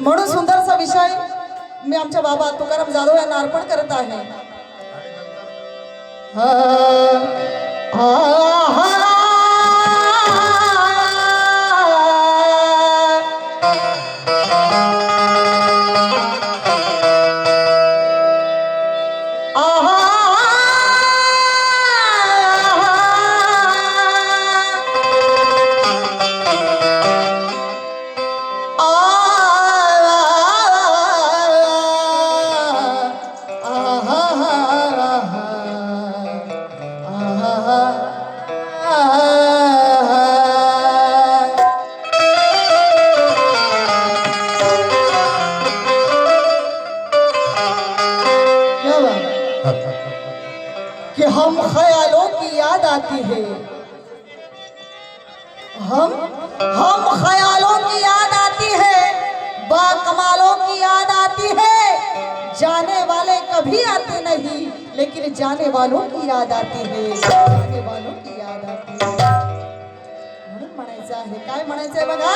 म्हणून सुंदरसा विषय मी आमच्या बाबा तुकाराम जाधव यांना अर्पण करत आहे. हम ख्यालों की याद आती है। हम हम ख्यालों की याद आती है, बाकमालों की याद आती है। जाने वाले कभी आते नहीं, लेकिन जाने वालों की याद आती है। जाने वालों की याद आती है। म्हणायचं आहे काय म्हणायचं आहे बघा?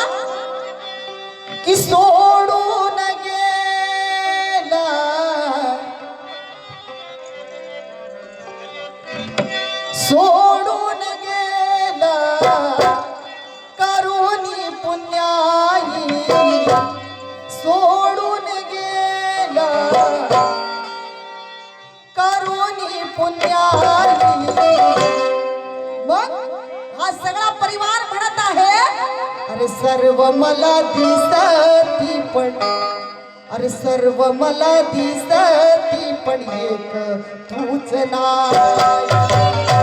की सोडून गेला सोडून गेला. करुणी पुण्याई सोडून गेला. करुणी पुण्याई मग हा सगळा परिवार म्हणत आहे अरे सर्व मला दिसती पण अरे सर्व मला दिसती पण एक तूच नाही.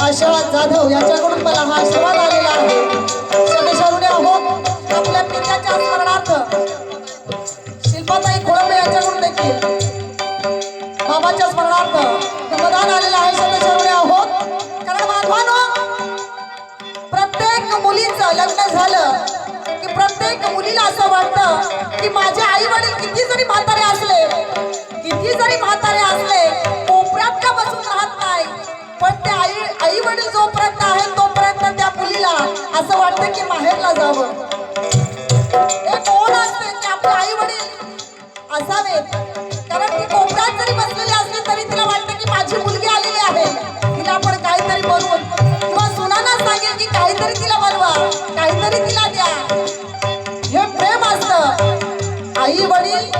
आशा जाधव यांच्याकडून मला हा आशीर्वाद आलेला आहे. शनेश्वरुने आहोत आपल्या पित्याच्या स्मरणार्थ शिल्पाताई खोळंबे यांच्याकडून देखील मतदान आलेलं आहे शनेश्वरुने आहोत. कारण माधवानो प्रत्येक मुलीचं लग्न झालं की प्रत्येक मुलीला असं वाटतं की माझे आई वडील किती जरी म्हातारे असले किती जरी म्हातारे असले कोपऱ्यात का बसून राहत नाही? पण ते आई आई वडील जोपर्यंत आहे तोपर्यंत त्या मुलीला असं वाटतं की माहेरला जावं. हे कोण असते की आपले आई वडील असावेत? कारण ती कोपऱ्यात जरी बसलेली असली तरी तिला वाटतं अशी मुलगी आलेली आहे. तिला आपण काहीतरी बनवून किंवा सुनाना सांगेल की काहीतरी तिला बनवा काहीतरी तिला द्या. हे प्रेम असतं. आई वडील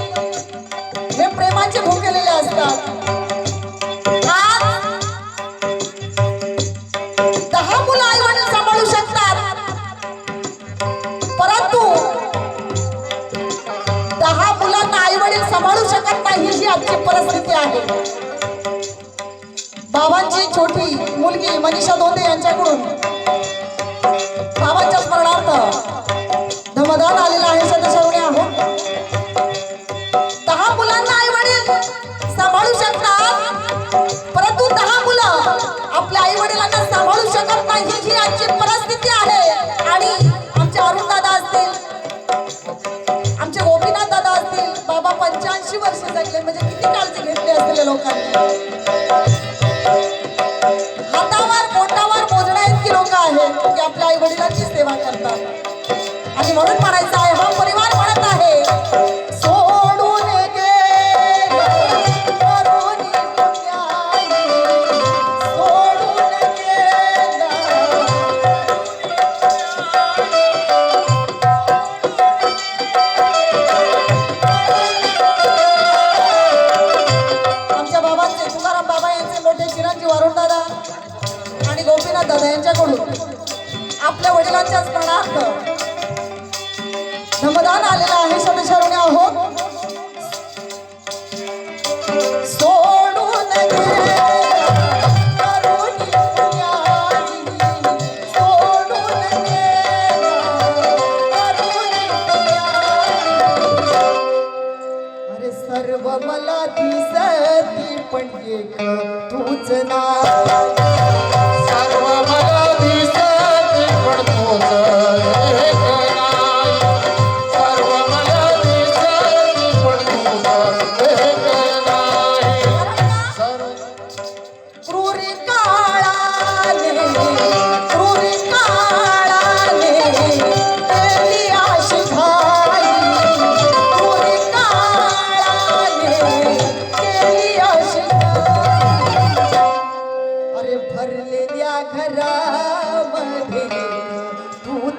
हे प्रेमाचे भुकेलेले असतात. आणि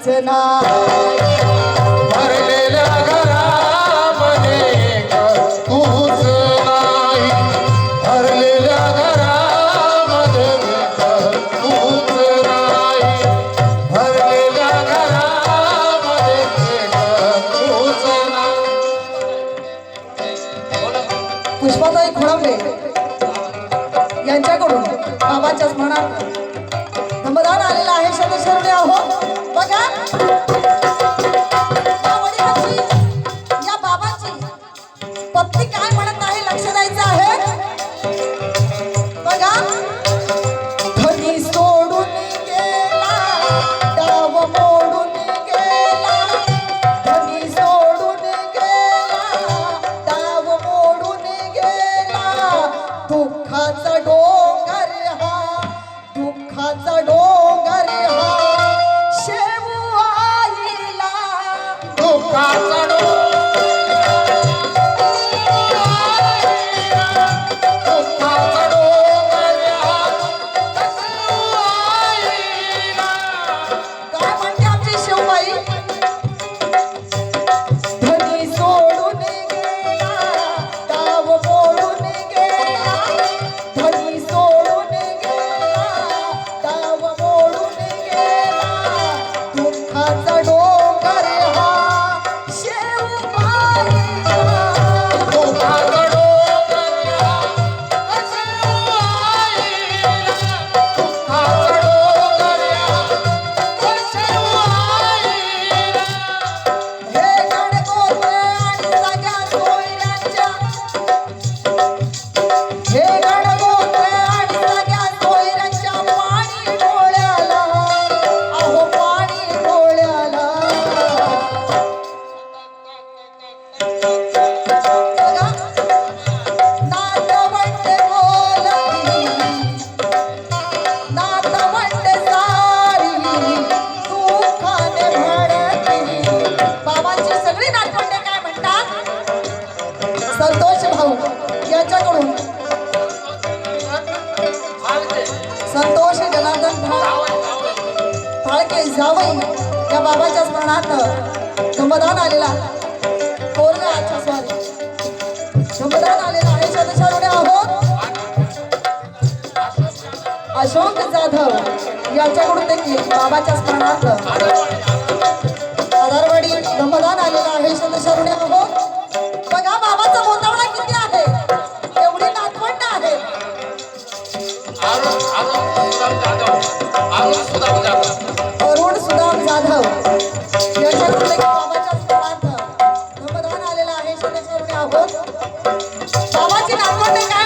वासना भरलेल्या घरामध्ये तूच नाही भरलेल्या घरामध्ये तूच नाही भरलेल्या घरामध्ये यांच्याकडून बाबाच्याच म्हणा आणि जाऊन त्या बाबाच्या स्मरणार्थ समाधान आलेला पोरगा अच्छा सॉरी समाधान आलेला आहे सदस्याकडे आहोत. अशोक जाधव याच्याकडून देखील बाबाच्या स्मरणार्थ বাবা যে নাম্বারটা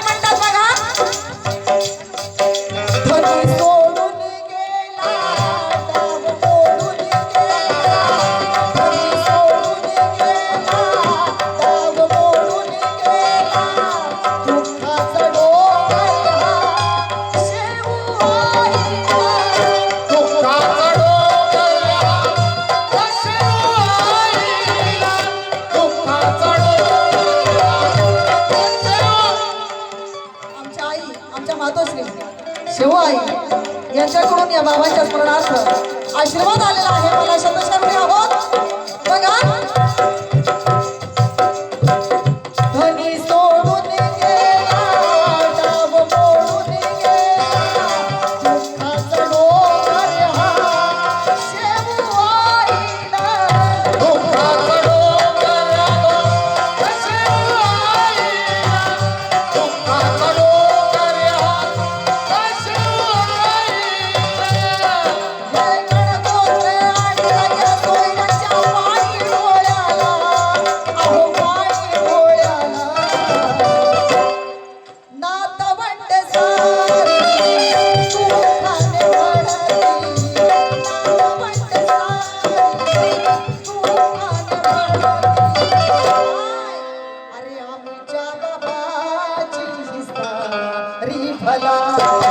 Oh.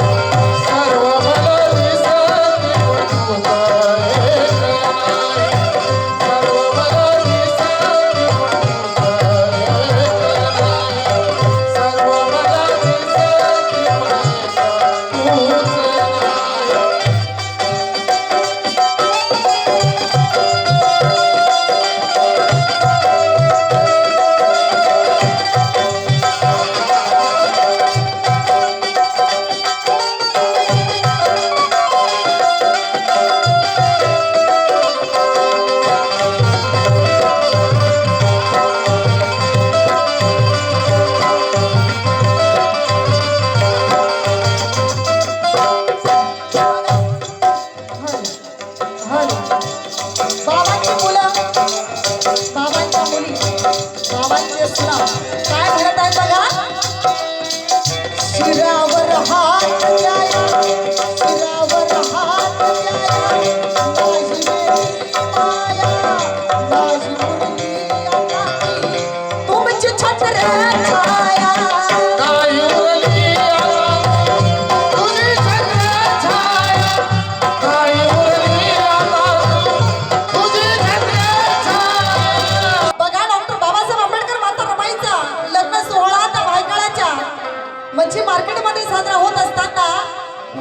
साजरा होत असताना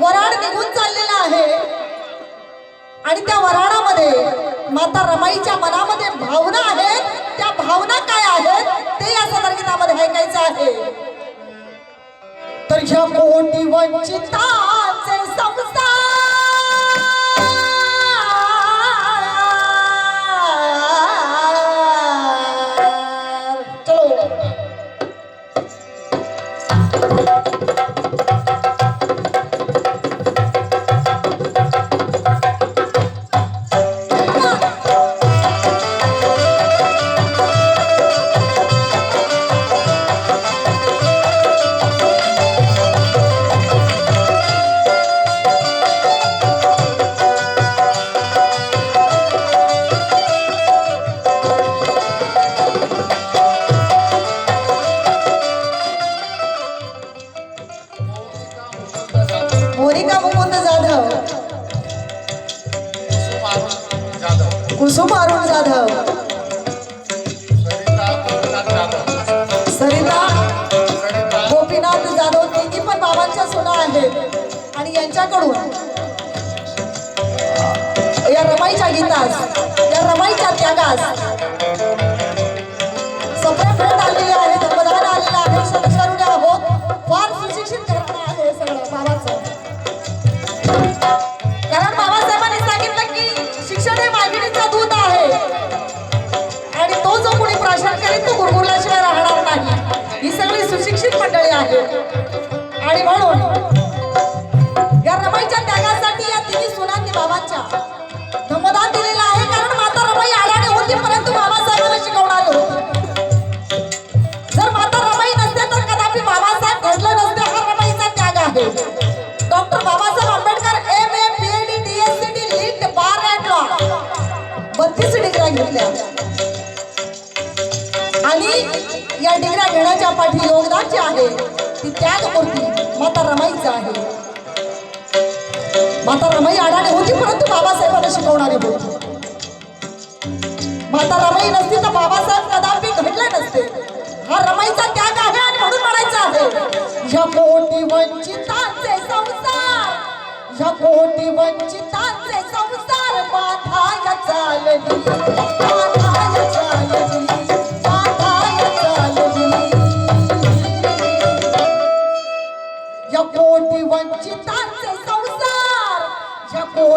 वराड निघून चाललेला आहे. आणि त्या वराडामध्ये माता रमाईच्या मनामध्ये भावना आहेत. त्या भावना काय आहेत ते या सदर गीतामध्ये ऐकायचं आहे. तर ह्या मोठी वंचिताचे संसार सुशिक्षित मंडळी आहे. आणि म्हणून त्याच्या पाठी योगदान जे आहे ती त्यागमूर्ती माता रमाईचं आहे. माता रमाई आडाणी होती परंतु बाबासाहेबांना शिकवणारी होती. माता रमाई नसती तर बाबासाहेब कदापि घडले नसते. हा रमाईचा त्याग आहे आणि म्हणून म्हणायचा आहे या कोटी वंचितांचे संसार या कोटी वंचितांचे संसार माथा चालली.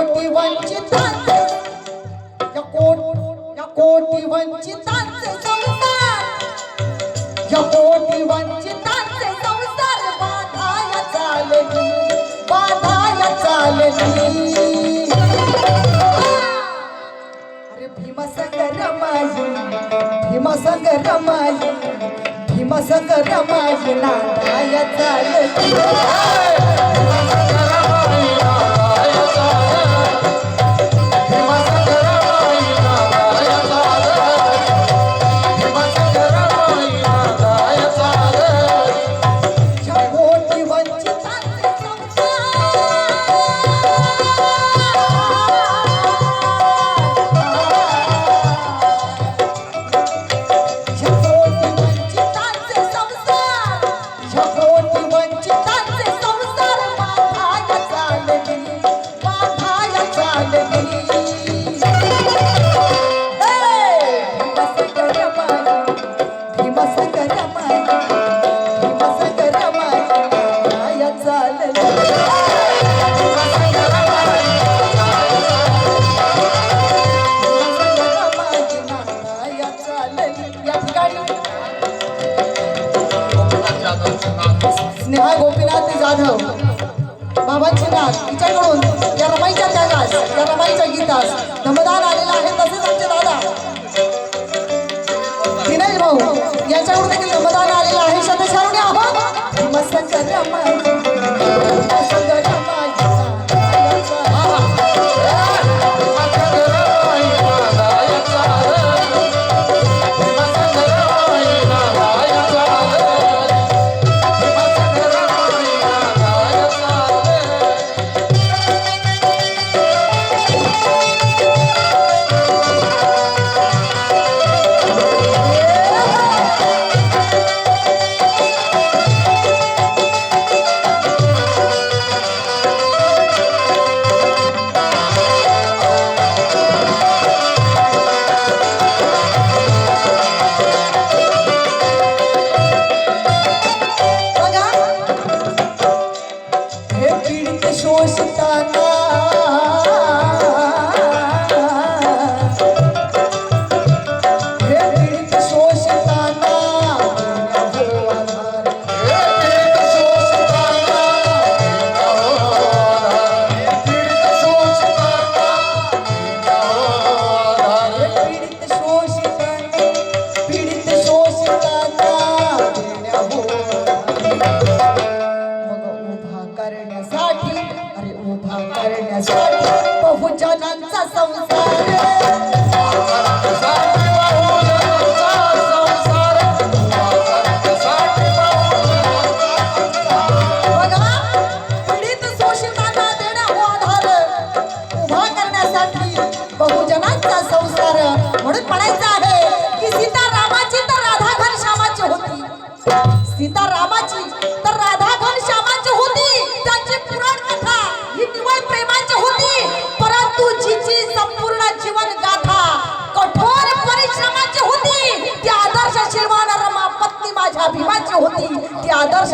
कोटी वंचितांचे या कोट या कोटी वंचितांचे संसार. या कोटी वंचितांचे संसार बाधाया चालली बाधाया चालली. अरे भीमसंग रमाई भीमसंग रमाई भीमसंग रमाई नादाया चालली.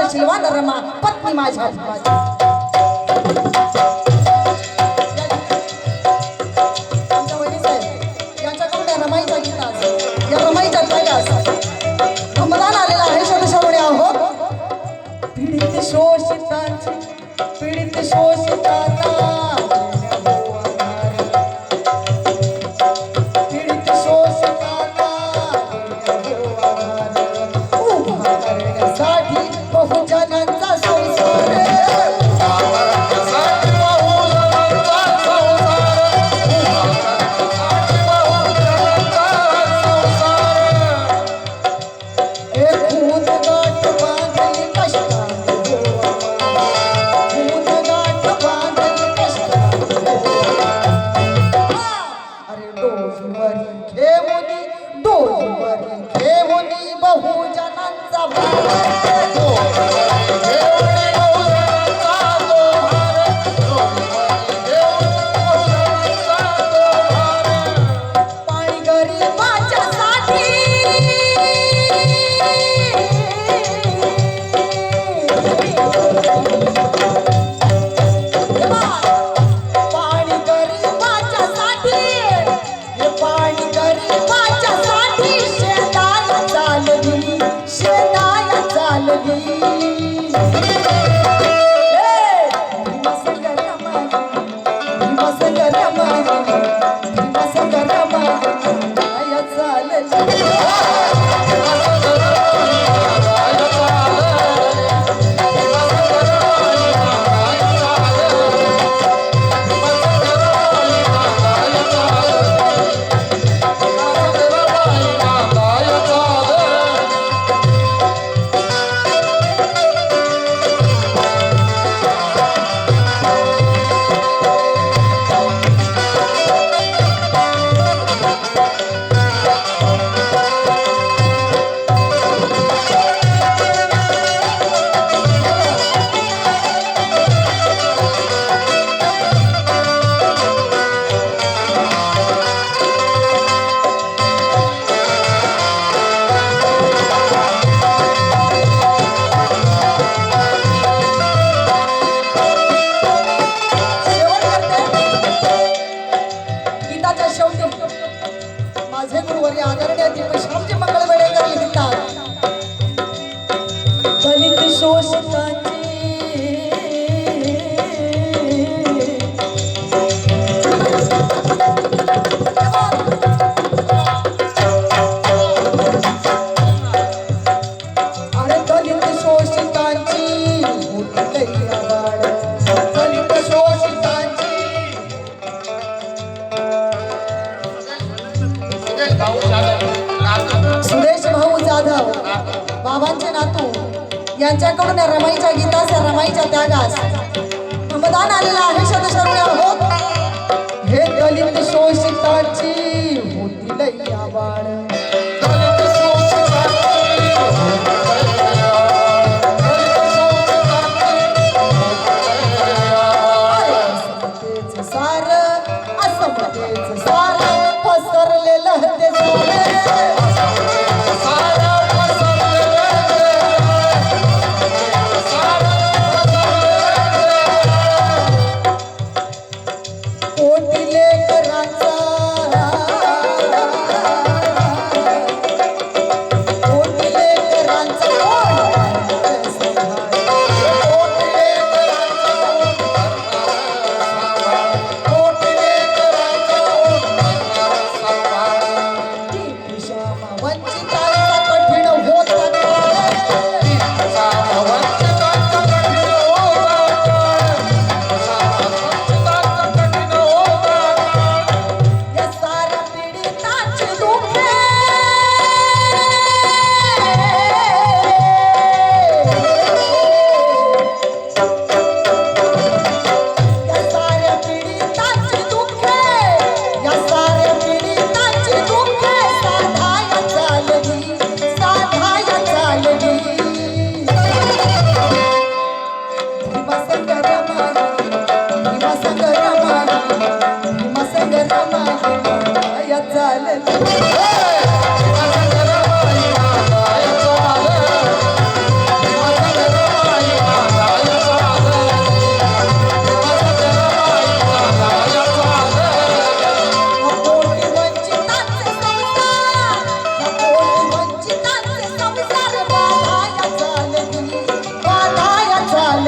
आदर्श शिलवान रमा पत्नी माझ्या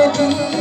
बाधाया